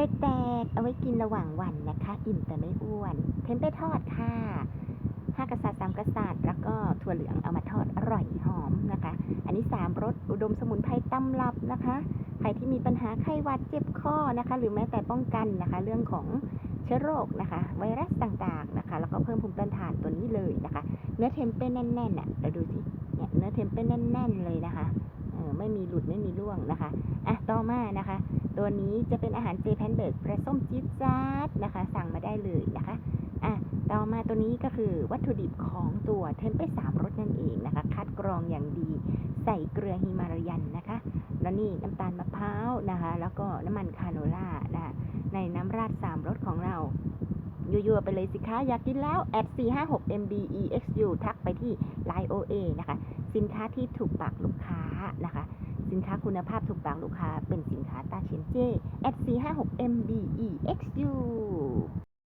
รดแตกเอาไว้กินระหว่างวันนะคะ อิ่มแต่ไม่อ้วน เทมเป้ทอดค่ะห้ากษัตริย์สามกษัตริย์แล้วก็ถั่วเหลืองเอามาทอดอร่อยหอมนะคะ อันนี้สามรสอุดมสมุนไพรตำรับนะคะ ใครที่มีปัญหาไข้หวัดเจ็บคอนะคะ หรือแม้แต่ป้องกันนะคะ เรื่องของเชื้อโรคนะคะ ไวรัสต่างๆนะคะ แล้วก็เพิ่มภูมิต้านทานตัวนี้เลยนะคะ เนื้อเทมเป้แน่นๆน่ะเราดูสิเนี่ยเนื้อเทมเป้แน่น ๆ เลยนะคะเออไม่มีหลุดไม่มีร่วงนะคะอะต่อมานะคะ ตัวนี้จะเป็นอาหารเจแพนเบิร์กปลาส้มจี๊ดจ๊าดนะคะ สั่งมาได้เลยนะคะอะต่อมาตัวนี้ก็คือวัตถุดิบของตัวเทมเป้สามรสนั่นเองนะคะ คัดกรองอย่างดี ใส่เกลือฮิมาลายันนะคะ แล้วนี่น้ำตาลมะพร้าวนะคะ แล้วก็น้ำมันคาโนล่านะคะในน้ำราดสามรสของเรายั่วๆไปเลยสิคะอยากกินแล้ว at 456 mbexu ทักไปที่ line oa นะคะ สินค้าที่ถูกปากลูกค้านะคะ สินค้าคุณภาพถูกปากลูกค้าเป็นสินค้าตาเฉียนเจ at 456 mbexu